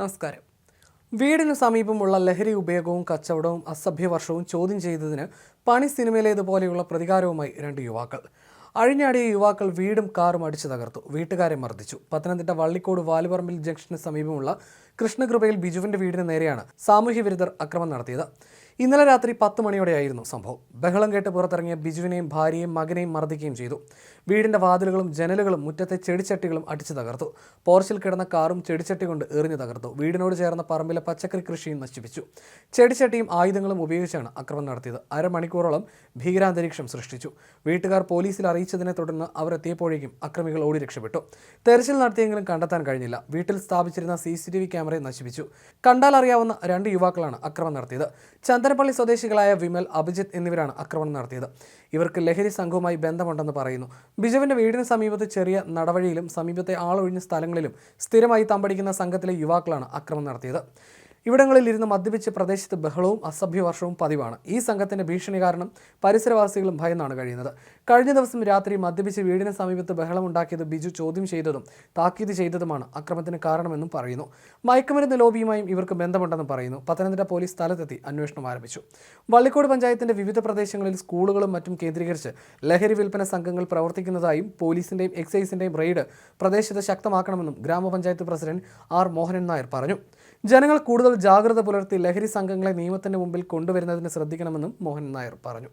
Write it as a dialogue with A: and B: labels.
A: നമസ്കാരം. വീടിനു സമീപമുള്ള ലഹരി ഉപയോഗവും കച്ചവടവും അസഭ്യവർഷവും ചോദ്യം ചെയ്തതിന് പണി സിനിമയിലേതുപോലെയുള്ള പ്രതികാരവുമായി രണ്ട് യുവാക്കൾ. അഴിഞ്ഞാടിയ യുവാക്കൾ വീടും കാറും അടിച്ചു തകർത്തു. വീട്ടുകാരെ മർദ്ദിച്ചു. പത്തനംതിട്ട വള്ളിക്കോട് വാലുപറമ്പിൽ ജംഗ്ഷന് സമീപമുള്ള കൃഷ്ണകൃപയിൽ ബിജുവിന്റെ വീടിന് നേരെയാണ് സാമൂഹ്യ വിരുദ്ധർ അക്രമം നടത്തിയത്. ഇന്നലെ രാത്രി പത്ത് മണിയോടെയായിരുന്നു സംഭവം. ബഹളം കേട്ട് പുറത്തിറങ്ങിയ ബിജുവിനെയും ഭാര്യയും മകനെയും മർദ്ദിക്കുകയും ചെയ്തു. വീടിന്റെ വാതിലുകളും ജനലുകളും മുറ്റത്തെ ചെടിച്ചട്ടികളും അടിച്ചു തകർത്തു. പോർച്ചിൽ കിടന്ന കാറും ചെടിച്ചട്ടി കൊണ്ട് എറിഞ്ഞു തകർത്തു. വീടിനോട് ചേർന്ന പറമ്പിലെ പച്ചക്കറി കൃഷിയും നശിപ്പിച്ചു. ചെടിച്ചട്ടിയും ആയുധങ്ങളും ഉപയോഗിച്ചാണ് അക്രമം നടത്തിയത്. അരമണിക്കൂറോളം ഭീകരാന്തരീക്ഷം സൃഷ്ടിച്ചു. വീട്ടുകാർ പോലീസിൽ അറിയിച്ചതിനെ തുടർന്ന് അവരെത്തിയപ്പോഴേക്കും അക്രമികൾ ഓടി രക്ഷപ്പെട്ടു. തെരച്ചിൽ നടത്തിയെങ്കിലും കണ്ടെത്താൻ കഴിഞ്ഞില്ല. വീട്ടിൽ സ്ഥാപിച്ചിരുന്ന സി സി ടി വി ക്യാമറയെ നശിപ്പിച്ചു. കണ്ടാൽ അറിയാവുന്ന രണ്ട് യുവാക്കളാണ് അക്രമം നടത്തിയത്. ചന്ദനപ്പള്ളി സ്വദേശികളായ വിമൽ അഭിജിത്ത് എന്നിവരാണ് ആക്രമണം നടത്തിയത്. ഇവർക്ക് ലഹരി സംഘവുമായി ബന്ധമുണ്ടെന്ന് പറയുന്നു. ബിജുവിന്റെ വീടിന് സമീപത്ത് ചെറിയ നടവഴിയിലും സമീപത്തെ ആളൊഴിഞ്ഞ സ്ഥലങ്ങളിലും സ്ഥിരമായി തമ്പടിക്കുന്ന സംഘത്തിലെ യുവാക്കളാണ് ആക്രമണം നടത്തിയത്. ഇവിടങ്ങളിൽ ഇരുന്ന് മദ്യപിച്ച് പ്രദേശത്ത് ബഹളവും അസഭ്യവർഷവും പതിവാണ്. ഈ സംഘത്തിന്റെ ഭീഷണി കാരണം പരിസരവാസികളും ഭയന്നാണ് കഴിയുന്നത്. കഴിഞ്ഞ ദിവസം രാത്രി മദ്യപിച്ച് വീടിന് സമീപത്ത് ബഹളമുണ്ടാക്കിയത് ബിജു ചോദ്യം ചെയ്തതും താക്കീത് ചെയ്തതുമാണ് അക്രമത്തിന് കാരണമെന്നും പറയുന്നു. മയക്കുമരുന്ന് ലോബിയുമായും ഇവർക്ക് ബന്ധമുണ്ടെന്നും പറയുന്നു. പത്തനംതിട്ട പോലീസ് സ്ഥലത്തെത്തി അന്വേഷണം ആരംഭിച്ചു. വള്ളിക്കോട് പഞ്ചായത്തിന്റെ വിവിധ പ്രദേശങ്ങളിൽ സ്കൂളുകളും മറ്റും കേന്ദ്രീകരിച്ച് ലഹരി വിൽപ്പന സംഘങ്ങൾ പ്രവർത്തിക്കുന്നതായും പോലീസിന്റെയും എക്സൈസിന്റെയും റെയ്ഡ് പ്രദേശത്ത് ശക്തമാക്കണമെന്നും ഗ്രാമപഞ്ചായത്ത് പ്രസിഡന്റ് ആർ മോഹനൻ നായർ പറഞ്ഞു. ജനങ്ങൾ ജാഗ്രത പുലർത്തി ലഹരി സംഘങ്ങളെ നിയമത്തിന്റെ മുമ്പിൽ കൊണ്ടുവരുന്നതിന് ശ്രദ്ധിക്കണമെന്നും മോഹൻ നായർ പറഞ്ഞു